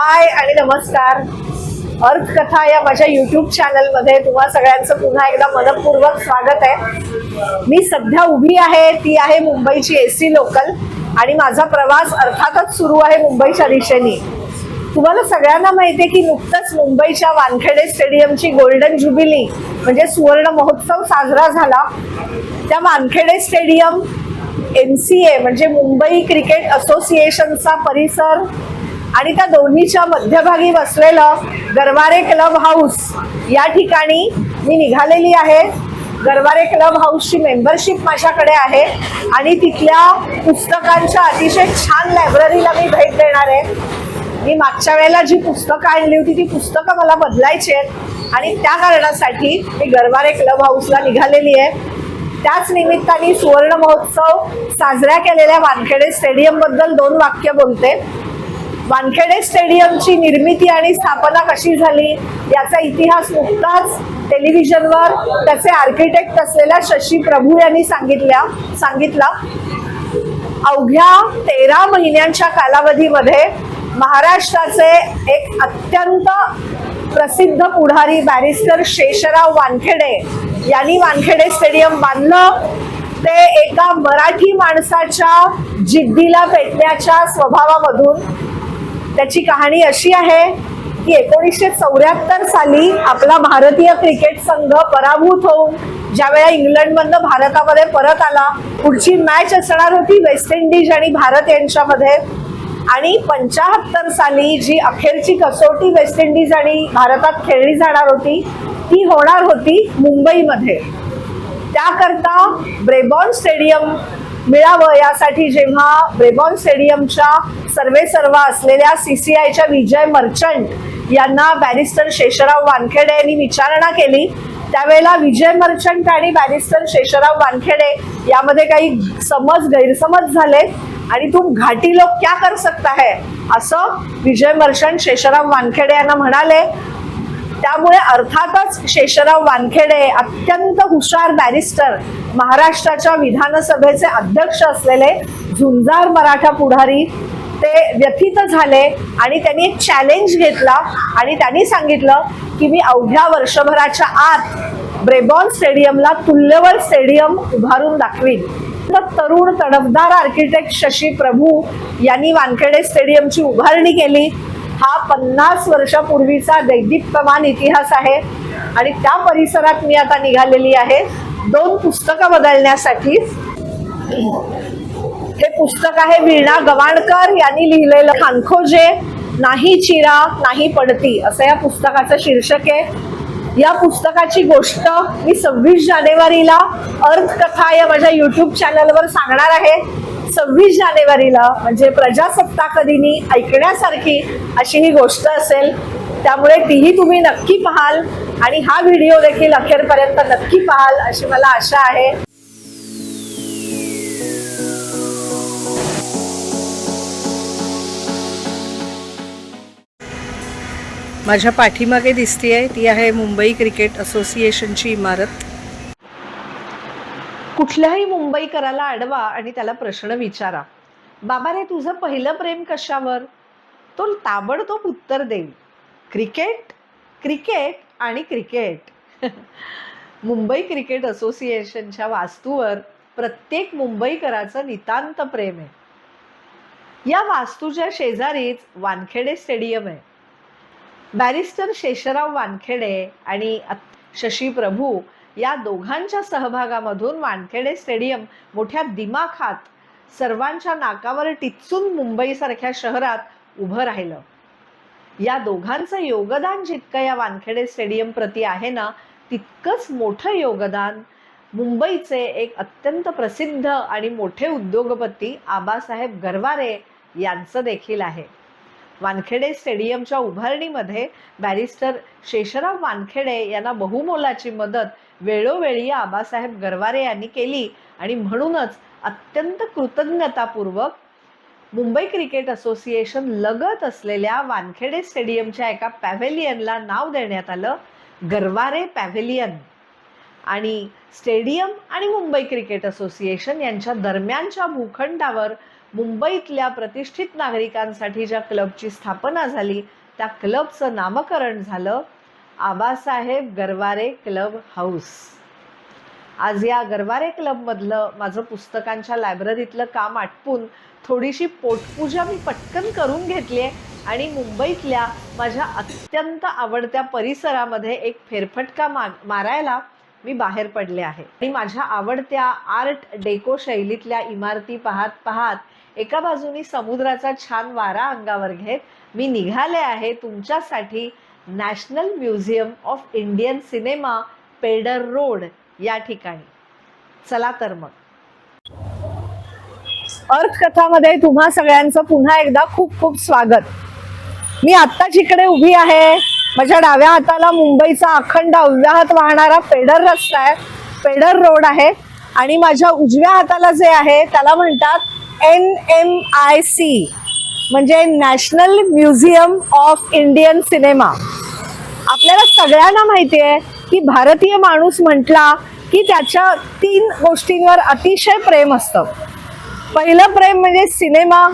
हाय आणि नमस्कार. अर्थ कथा या माझ्या युट्यूब चॅनलमध्ये तुम्हा सगळ्यांचं पुन्हा एकदा मनपूर्वक स्वागत आहे. मी सध्या उभी आहे ती आहे मुंबईची एसी लोकल आणि माझा प्रवास अर्थातच सुरू आहे मुंबईच्या दिशेने. तुम्हाला सगळ्यांना माहिती आहे की नुकतंच मुंबईच्या वानखेडे स्टेडियमची गोल्डन ज्युबिली म्हणजे सुवर्ण महोत्सव साजरा झाला. त्या Wankhede stadium M C A म्हणजे मुंबई क्रिकेट असोसिएशनचा परिसर आणि त्या दोन्हीच्या मध्यभागी बसलेलं गरवारे क्लब हाऊस या ठिकाणी मी निघालेली आहे. गरवारे क्लब हाऊसची मेंबरशिप माझ्याकडे आहे आणि तिथल्या पुस्तकांच्या अतिशय छान लायब्ररीला मी भेट देणार आहे. मी मागच्या वेळेला जी पुस्तकं आणली होती ती पुस्तकं मला बदलायची आहेत आणि त्या कारणासाठी मी गरवारे क्लब हाऊसला निघालेली आहे. त्याच निमित्ताने सुवर्ण महोत्सव साजऱ्या केलेल्या वानखेडे स्टेडियमबद्दल दोन वाक्य बोलते. वानखेडे स्टेडियमची निर्मिती आणि स्थापना कशी झाली याचा इतिहास नुकताच टेलिव्हिजनवर त्याचे आर्किटेक्ट असलेल्या शशी प्रभू यांनी सांगितल्या सांगितला. अवघ्या तेरा महिन्यांच्या कालावधीमध्ये महाराष्ट्राचे एक अत्यंत प्रसिद्ध पुढारी बॅरिस्टर शेषराव वानखेडे यांनी वानखेडे स्टेडियम बांधलं. ते एका मराठी माणसाच्या जिद्दीला पेटण्याच्या स्वभावामधून त्याची कहाणी अशी आहे की एकोणीसशे चौऱ्याहत्तर साली आपला भारतीय क्रिकेट संघ पराभूत होऊन ज्यावेळा इंग्लंडमधनं भारतामध्ये परत आला पुढची मॅच असणार होती वेस्ट इंडिज आणि भारत यांच्यामध्ये. आणि पंचाहत्तर साली जी अखेरची कसोटी वेस्ट इंडिज आणि भारतात खेळली जाणार होती ती होणार होती मुंबईमध्ये. त्याकरता ब्रेबॉन स्टेडियम मिळावं यासाठी जेव्हा ब्रेबॉन स्टेडियमच्या सर्वे सर्वा असलेल्या सीसीआयच्या विजय मर्चंट यांना बॅरिस्टर शेषराव वानखेडे यांनी विचारणा केली. त्यावेळेला विजय मर्चंट आणि बॅरिस्टर शेषराव वानखेडे यामध्ये काही समज गैरसमज झाले. आणि तुम घाटी लोक क्या कर सकता है? असं विजय मर्चंट शेषराव वानखेडे यांना म्हणाले. त्यामुळे अर्थातच शेषराव वानखेडे अत्यंत हुशार बॅरिस्टर महाराष्ट्राच्या विधानसभेचे अध्यक्ष असलेले झुंजार मराठा पुढारी ते व्यथित झाले आणि त्यांनी एक चॅलेंज घेतला आणि त्यांनी सांगितलं की मी अवघ्या वर्षभराच्या आत ब्रेबॉन स्टेडियमला तुल्यवर स्टेडियम उभारून दाखवीन. तर तरुण तडफदार आर्किटेक्ट शशी प्रभू यांनी वानखेडे स्टेडियमची उभारणी केली. हा पन्नास वर्षापूर्वीचा दैदिप्यमान इतिहास आहे आणि त्या परिसरात मी आता निघालेली आहे. दोन पुस्तकं बदलण्यासाठी. हे पुस्तक आहे वीणा गवाणकर यांनी लिहिलेलं. खानखोजे नाही चिरा नाही पडती असं या पुस्तकाचं शीर्षक आहे. या पुस्तकाची गोष्ट मी सव्वीस जानेवारीला अर्थकथा या माझ्या युट्यूब चॅनलवर सांगणार आहे. सव्वीस जानेवारीला म्हणजे प्रजासत्ताक दिनी ऐकण्यासारखी अशी ही गोष्ट असेल. त्यामुळे तीही तुम्ही नक्की पाहाल आणि हा व्हिडिओ देखील अखेरपर्यंत नक्की पाहाल अशी मला आशा आहे. माझ्या पाठीमागे दिसतीये ती आहे मुंबई क्रिकेट असोसिएशनची इमारत. कुठल्याही मुंबईकराला अडवा आणि त्याला प्रश्न विचारा. बाबा रे तुझं पहिलं प्रेम कशावर? तो ताबडतोब उत्तर देईल. क्रिकेट क्रिकेट आणि क्रिकेट. मुंबई क्रिकेट असोसिएशनच्या वास्तूवर प्रत्येक मुंबईकराचं नितांत प्रेम आहे. या वास्तूच्या शेजारीच वानखेडे स्टेडियम आहे. बॅरिस्टर शेषराव वानखेडे आणि अत- शशी प्रभू या दोघांच्या सहभागामधून वानखेडे स्टेडियम मोठ्या दिमाखात सर्वांच्या नाकावर टिचून मुंबईसारख्या शहरात उभं राहिलं. या दोघांचं योगदान जितकं या वानखेडे स्टेडियम प्रती आहे ना तितकंच मोठं योगदान मुंबईचे एक अत्यंत प्रसिद्ध आणि मोठे उद्योगपती आबासाहेब गरवारे यांचं देखील आहे. वानखेडे स्टेडियमच्या उभारणीमध्ये बॅरिस्टर शेषराव वानखेडे यांना बहुमोलाची मदत वेळोवेळी आबासाहेब गरवारे यांनी केली. आणि म्हणूनच अत्यंत कृतज्ञतापूर्वक मुंबई क्रिकेट असोसिएशन लगत असलेल्या वानखेडे स्टेडियमच्या एका पॅव्हेलियनला नाव देण्यात आलं गरवारे पॅव्हेलियन. आणि स्टेडियम आणि मुंबई क्रिकेट असोसिएशन यांच्या दरम्यानच्या भूखंडावर मुंबईतल्या प्रतिष्ठित नागरिकांसाठी ज्या क्लबची स्थापना झाली त्या क्लबचं नामकरण झालं आबासाहेब गरवारे क्लब हाऊस. आज या गरवारे क्लबमधलं माझं पुस्तकांच्या लायब्ररीतलं काम आटपून थोडीशी पोटपूजा मी पटकन करून घेतली आहे आणि मुंबईतल्या माझ्या अत्यंत आवडत्या परिसरामध्ये एक फेरफटका मा मारायला मी बाहेर पडले आहे. आणि माझ्या आवडत्या आर्ट डेको शैलीतल्या इमारती पाहत पाहत एका बाजूनी समुद्राचा छान वारा अंगावर घेत मी निघाले आहे तुमच्यासाठी national museum of Indian cinema Peddar road या ठिकाणी. चला तर मग. अर्थकथामध्ये तुम्हा सगळ्यांचं पुन्हा एकदा खूप खूप स्वागत. मी आत्ताच इकडे उभी आहे. माझ्या डाव्या हाताला मुंबईचा अखंड अव्याहत वाहणारा पेडर रस्ता आहे. पेडर रोड आहे. आणि माझ्या उजव्या हाताला जे आहे त्याला म्हणतात एन एम आय सी म्हणजे national museum of Indian cinema आपल्याला सगळ्यांना माहिती आहे की भारतीय माणूस म्हटला की त्याच्या तीन गोष्टींवर अतिशय प्रेम असतं. पहिलं प्रेम म्हणजे सिनेमा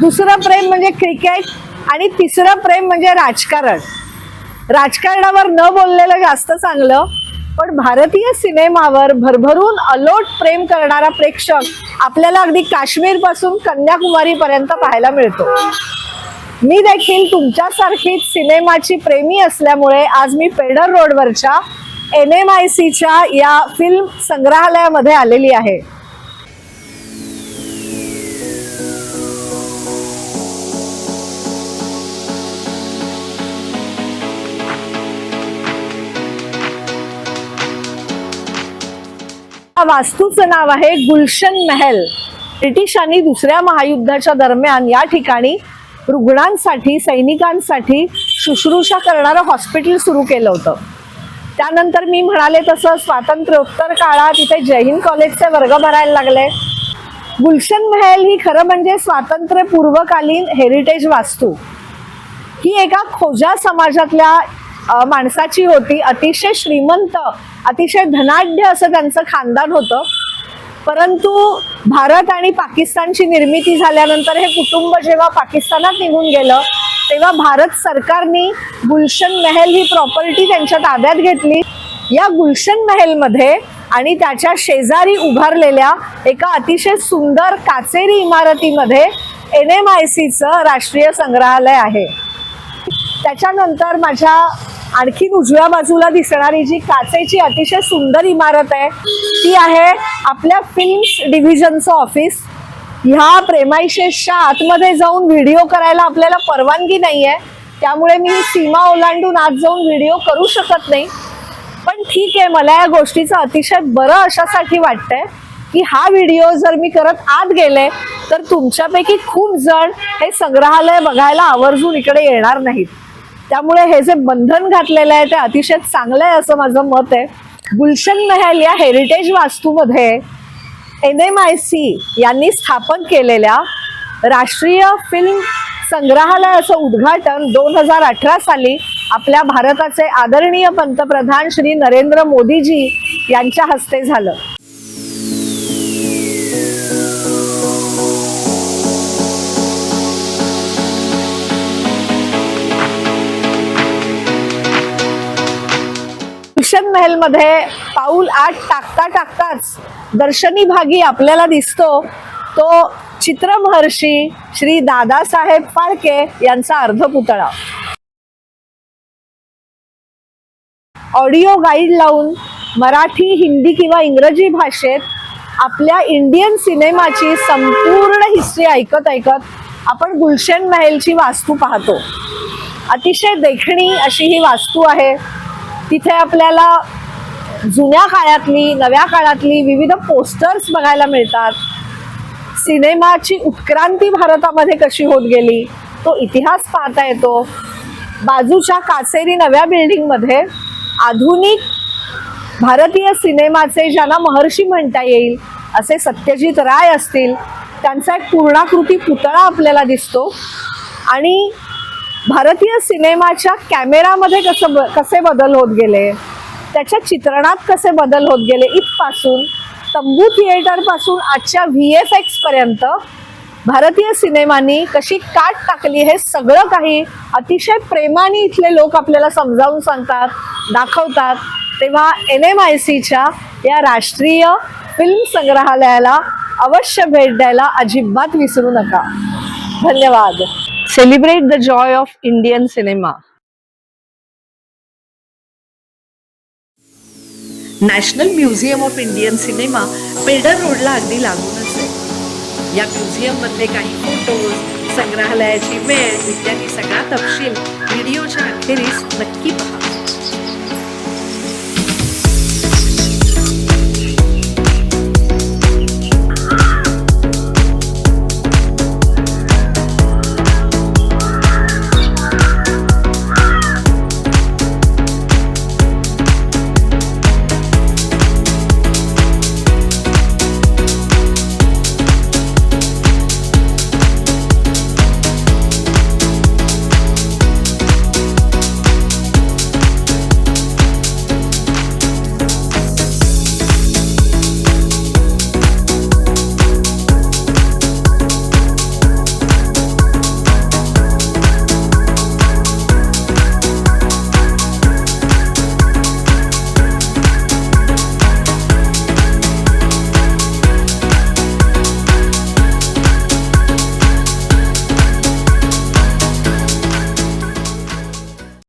दुसरं प्रेम म्हणजे क्रिकेट आणि तिसरं प्रेम म्हणजे राजकारण. राजकारणावर न बोललेलं जास्त चांगलं पण भारतीय सिनेमावर भरभरून अलोट प्रेम करणारा प्रेक्षक आपल्याला अगदी काश्मीरपासून कन्याकुमारी पर्यंत पाहायला मिळतो. मी देखील तुमच्यासारखीच सिनेमाची प्रेमी असल्यामुळे आज मी पेडर रोडवरच्या एन एम आय सीच्या या फिल्म संग्रहालयामध्ये आलेली आहे. वास्तूचं नाव आहे गुलशन महल. ब्रिटिशांनी दुसऱ्या महायुद्धाच्या दरम्यान या ठिकाणी रुग्णांसाठी सैनिकांसाठी शुश्रूषा करणारं हॉस्पिटल सुरू केलं होतं. त्यानंतर मी म्हणाले तसं स्वातंत्र्योत्तर काळात इथे जैन कॉलेजचे वर्ग भरायला लागले. गुलशन महल ही खरं म्हणजे स्वातंत्र्यपूर्वकालीन हेरिटेज वास्तू. ही एका खोजा समाजातल्या माणसाची होती अतिशय श्रीमंत अतिशय धनाढ्य असं त्यांचं खानदान होतं. परंतु भारत आणि पाकिस्तानची निर्मिती झाल्यानंतर हे कुटुंब जेव्हा पाकिस्तानात निघून गेलं तेव्हा भारत सरकारने गुलशन महल ही प्रॉपर्टी त्यांच्या ताब्यात घेतली. या गुलशन महलमध्ये आणि त्याच्या शेजारी उभारलेल्या एका अतिशय सुंदर काचेरी इमारतीमध्ये एन एम आय सीचं राष्ट्रीय संग्रहालय आहे. त्याच्यानंतर माझ्या आणखीन उजव्या बाजूला दिसणारी जी काचेची अतिशय सुंदर इमारत आहे ती आहे आपल्या फिल्म्स डिव्हिजनचं ऑफिस ह्या प्रेमाईशेसच्या आतमध्ये जाऊन व्हिडिओ करायला आपल्याला परवानगी नाही आहे त्यामुळे मी सीमा ओलांडून आत जाऊन व्हिडिओ करू शकत नाही. पण ठीक आहे मला या गोष्टीचं अतिशय बरं अशासाठी वाटतंय की हा व्हिडिओ जर मी करत आत गेले तर तुमच्यापैकी खूप जण हे संग्रहालय बघायला आवर्जून इकडे येणार नाहीत. त्यामुळे हे जे बंधन घातलेलं आहे ते अतिशय चांगलं आहे असं माझं मत आहे. गुलशन महल या हेरिटेज वास्तूमध्ये एन एम आय सी यांनी स्थापन केलेल्या राष्ट्रीय फिल्म संग्रहालयाचं उद्घाटन दोन हजार अठरा साली आपल्या भारताचे आदरणीय पंतप्रधान श्री नरेंद्र मोदीजी यांच्या हस्ते झालं. महलमध्ये पाऊल आत टाकता टाकताच दर्शनी भागी आपल्याला दिसतो. तो चित्रमहर्षी श्री दादासाहेब फाळके यांचा अर्धपुतळा. ऑडिओ गाईड लावून मराठी हिंदी किंवा इंग्रजी भाषेत आपल्या इंडियन सिनेमाची संपूर्ण हिस्ट्री ऐकत ऐकत आपण गुलशन महलची वास्तू पाहतो. अतिशय देखणी अशी ही वास्तू आहे. तिथे आपल्याला जुन्या काळातली नव्या काळातली विविध पोस्टर्स बघायला मिळतात. सिनेमाची उत्क्रांती भारतामध्ये कशी होत गेली तो इतिहास पाहता येतो. बाजूच्या काचेरी नव्या बिल्डिंगमध्ये आधुनिक भारतीय सिनेमाचे ज्यांना महर्षी म्हणता येईल असे सत्यजित राय असतील त्यांचा एक पूर्णाकृती पुतळा आपल्याला दिसतो. आणि भारतीय सिनेमाच्या कॅमेरामध्ये कसं ब कसे बदल होत गेले? त्याच्या चित्रणात कसे बदल होत गेले इथपासून? तंबू थिएटरपासून आजच्या व्ही एफ एक्सपर्यंत भारतीय सिनेमांनी कशी काट टाकली हे सगळं काही अतिशय प्रेमाने इथले लोक आपल्याला समजावून सांगतात दाखवतात. तेव्हा एन एम आय सीच्या या राष्ट्रीय फिल्म संग्रहालयाला अवश्य भेट द्यायला अजिबात विसरू नका. धन्यवाद. Celebrate the joy of Indian cinema national museum of Indian cinema Peddar रोडला अगदी लागूनच आहे या म्युझियममधले काही फोटोज संग्रहालयाची वेळ इत्यादी सगळा तपशील व्हिडिओच्या अखेरीस नक्की पहा.